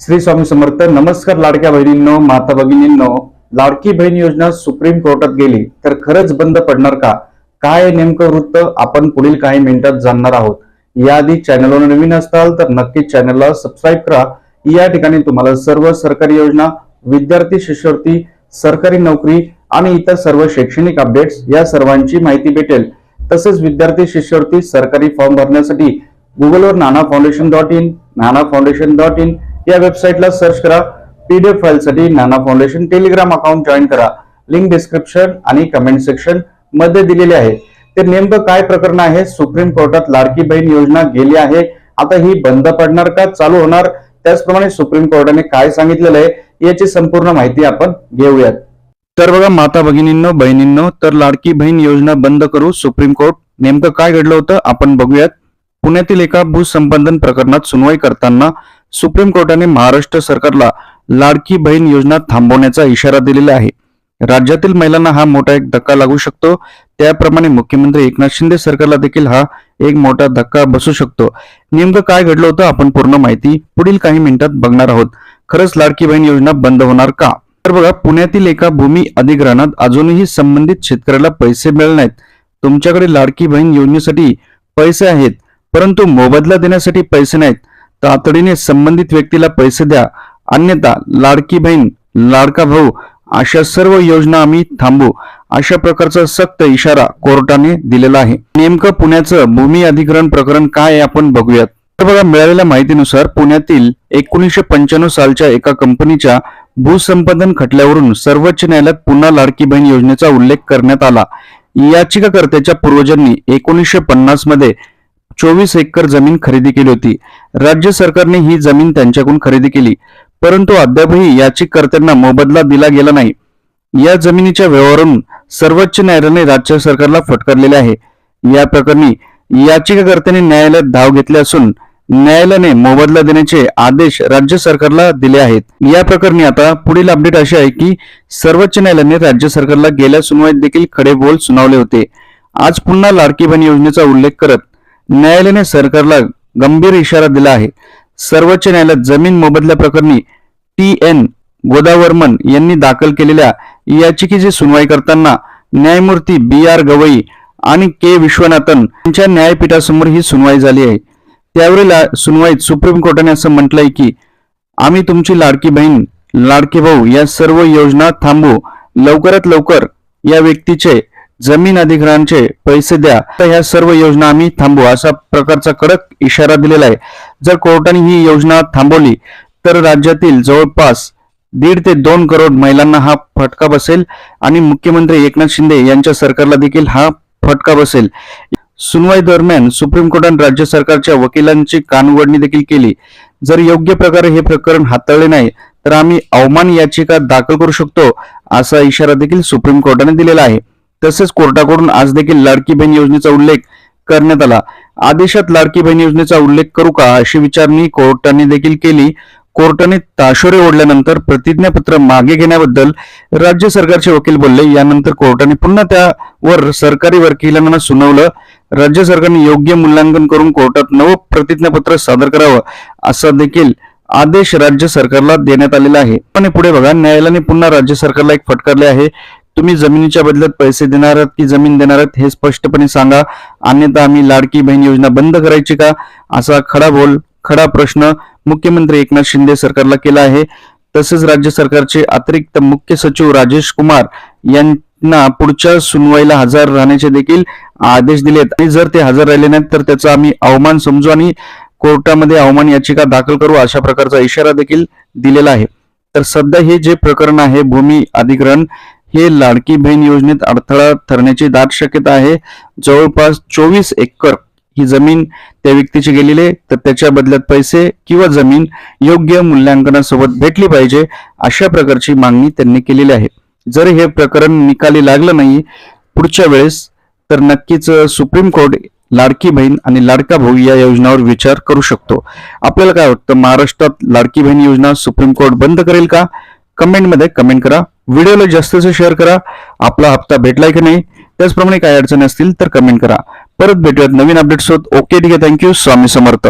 श्री स्वामी समर्थ नमस्कार लाडक्या बहिणींनो माता भगिनींनो. लाडकी बहीण योजना सुप्रीम कोर्टात गेली तर खरंच बंद पडणार का? काय नेमकं वृत्त? आपण पुढील काही मिनिटात जाणणार आहोत. याआधी चॅनलवर नवीन असताल तर नक्कीच चॅनलला सबस्क्राईब करा. या ठिकाणी तुम्हाला सर्व सरकारी योजना विद्यार्थी शिष्यवृत्ती सरकारी नोकरी आणि इतर सर्व शैक्षणिक अपडेट्स या सर्वांची माहिती भेटेल. तसेच विद्यार्थी शिष्यवृत्ती सरकारी फॉर्म भरण्यासाठी गुगलवर Nana foundation dot in Nana foundation dot in या वेबसाईटला सर्च करा. पीडीएफ फाईलसाठी Nana foundation Telegram account join करा. लिंक डिस्क्रिप्शन आणि कमेंट सेक्शनमध्ये दिलेले आहे. ते नेमकं काय प्रकरण आहे? सुप्रीम कोर्टात लाडकी बहीण योजना गेली आहे. आता ही बंद पडणार का? चालू होणार. त्याचप्रमाणे सुप्रीम कोर्टाने काय सांगितलेलं आहे? याची संपूर्ण माहिती आपण घेऊयात. तर बघा माता भगिनींनो बहिणींनो तर लाडकी बहीण योजना बंद करू सुप्रीम कोर्ट नेमकं काय घडलं होतं? आपण बघूयात. पुण्यातील एका भूसंपादन प्रकरणात सुनवाई करताना सुप्रीम कोर्टाने महाराष्ट्र सरकारला लाडकी बहीण योजना थांबवण्याचा इशारा दिलेला आहे. राज्यातील महिलांना हा मोठा एक धक्का लागू शकतो. त्याप्रमाणे मुख्यमंत्री एकनाथ शिंदे सरकारला देखील हा एक मोठा धक्का बसू शकतो. नेमकं काय घडलं होतं आपण पूर्ण माहिती पुढील काही मिनिटात बघणार आहोत. खरंच लाडकी बहीण योजना बंद होणार का? तर बघा पुण्यातील एका भूमी अधिग्रहणात अजूनही संबंधित शेतकऱ्याला पैसे मिळाले नाहीत. तुमच्याकडे लाडकी बहीण योजनेसाठी पैसे आहेत परंतु मोबदला देण्यासाठी पैसे नाहीत. तातडीने संबंधित व्यक्तीला पैसे द्या. अन्यथा लाडकी बहीण लाडका भाऊ अशा सर्व योजना आम्ही थांबू अशा प्रकारचा सक्त इशारा कोर्टाने दिलेला आहे. नेमकं पुण्याचं भूमी अधिग्रहण प्रकरण काय आपण बघूयात. तर बघा मिळालेल्या माहितीनुसार पुण्यातील एकोणीसशे पंच्याण्णव सालच्या एका कंपनीच्या भूसंपादन खटल्यावरून सर्वोच्च न्यायालयात पुन्हा लाडकी बहीण योजनेचा उल्लेख करण्यात आला. याचिकाकर्त्याच्या पूर्वजांनी एकोणीसशे पन्नासमध्ये चोवीस एकर जमीन खरेदी केली होती. राज्य सरकारने ही जमीन त्यांच्याकडून खरेदी केली. परंतु अद्यापही याचिकाकर्त्यांना मोबदला दिला गेला नाही. या जमिनीच्या व्यवहारून सर्वोच्च न्यायालयाने राज्य सरकारला फटकारलेले आहे. या प्रकरणी याचिकाकर्त्यांनी न्यायालयात धाव घेतली असून न्यायालयाने मोबदला देण्याचे आदेश राज्य सरकारला दिले आहेत. या प्रकरणी आता पुढील अपडेट अशी आहे की सर्वोच्च न्यायालयाने राज्य सरकारला गेल्या सुनवाईत देखील खडे बोल सुनावले होते. आज पुन्हा लाडकी बहीण योजनेचा उल्लेख करत न्यायालयाने सरकारला गंभीर इशारा दिला आहे. सर्वोच्च न्यायालयात जमीन मोबदल्या प्रकरणी टी एन गोदावर्मन यांनी दाखल केलेल्या याचिकेची सुनवाई करताना न्यायमूर्ती बी आर गवई आणि के विश्वनाथन यांच्या न्यायपीठासमोर ही सुनवाई झाली आहे. त्यावरील सुनवाईत सुप्रीम कोर्टाने असं म्हटलंय की आम्ही तुमची लाडकी बहीण लाडके भाऊ या सर्व योजना थांबवू. लवकरात लवकर या व्यक्तीचे जमीन अधिग्रहणचे पैसे द्या. तर ह्या सर्व योजना आम्ही थांबवू. असा प्रकारचा कडक इशारा दिलेला आहे. जर कोर्टाने ही योजना थांबवली तर राज्यातील जवळपास दीड ते दोन करोड महिलांना हा फटका बसेल आणि मुख्यमंत्री एकनाथ शिंदे यांच्या सरकारला देखील हा फटका बसेल. सुनवाई दरम्यान सुप्रीम कोर्टाने राज्य सरकारच्या वकिलांची कानवडणी देखील केली. जर योग्य प्रकारे हे प्रकरण हाताळले नाही तर आम्ही अवमान याचिका दाखल करू शकतो असा इशारा देखील सुप्रीम कोर्टाने दिलेला आहे. तसेच कोर्टाकडून आज देखील लाडकी बहीण योजनेचा उल्लेख करण्यात आला. आदेशात लाडकी बहीण योजनेचा उल्लेख करू का अशी विचारणी कोर्टाने देखील केली. कोर्टाने ताशोरे ओढल्यानंतर प्रतिज्ञापत्र मागे घेण्याबद्दल राज्य सरकारचे वकील बोलले. यानंतर कोर्टाने पुन्हा त्यावर सरकारी वकिलांना सुनावलं. राज्य सरकारने योग्य मूल्यांकन करून कोर्टात नवं प्रतिज्ञापत्र सादर करावं असा देखील आदेश राज्य सरकारला देण्यात आलेला आहे. पण पुढे बघा न्यायालयाने पुन्हा राज्य सरकारला एक फटकारले आहे. तुम्ही जमिनीच्या बदल्यात पैसे देणार आहात की जमीन देणार आहात हे स्पष्टपणे सांगा. अन्यथा आम्ही लाडकी बहीण योजना बंद करायची का? असा खडा बोल खडा प्रश्न मुख्यमंत्री एकनाथ शिंदे सरकारला केला आहे. तसेच राज्य सरकारचे अतिरिक्त मुख्य सचिव राजेश कुमार यांना पुढच्या सुनवाईला हजर राहण्याचे देखील आदेश दिलेत. आणि जर ते हजर राहिले नाहीत तर त्याचा आम्ही अवमान समजू आणि कोर्टामध्ये अवमान याचिका दाखल करू अशा प्रकारचा इशारा देखील दिलेला आहे. तर सध्या हे जे प्रकरण आहे भूमी अधिग्रहण हे लाडकी बहीण योजनेत अडथळा ठरण्याची दाट शक्यता आहे. जवळपास चोवीस एकर ही जमीन त्या व्यक्तीची गेलेली आहे. तर त्याच्या बदल्यात पैसे किंवा जमीन योग्य मूल्यांकनासोबत भेटली पाहिजे अशा प्रकारची मागणी त्यांनी केलेली आहे. जर हे प्रकरण निकाली लागलं नाही पुढच्या वेळेस तर नक्कीच सुप्रीम कोर्ट लाडकी बहीण आणि लाडका भाऊ या योजनावर विचार करू शकतो. आपल्याला काय वाटतं महाराष्ट्रात लाडकी बहीण योजना सुप्रीम कोर्ट बंद करेल का? कमेंटमध्ये कमेंट करा. व्हिडिओला जास्तीचं शेअर करा. आपला हप्ता भेटलाय की नाही त्याचप्रमाणे काय अडचणी असतील तर कमेंट करा. परत भेटूयात नवीन अपडेट्स होत ओके ठीक आहे. Thank you Swami Samarth.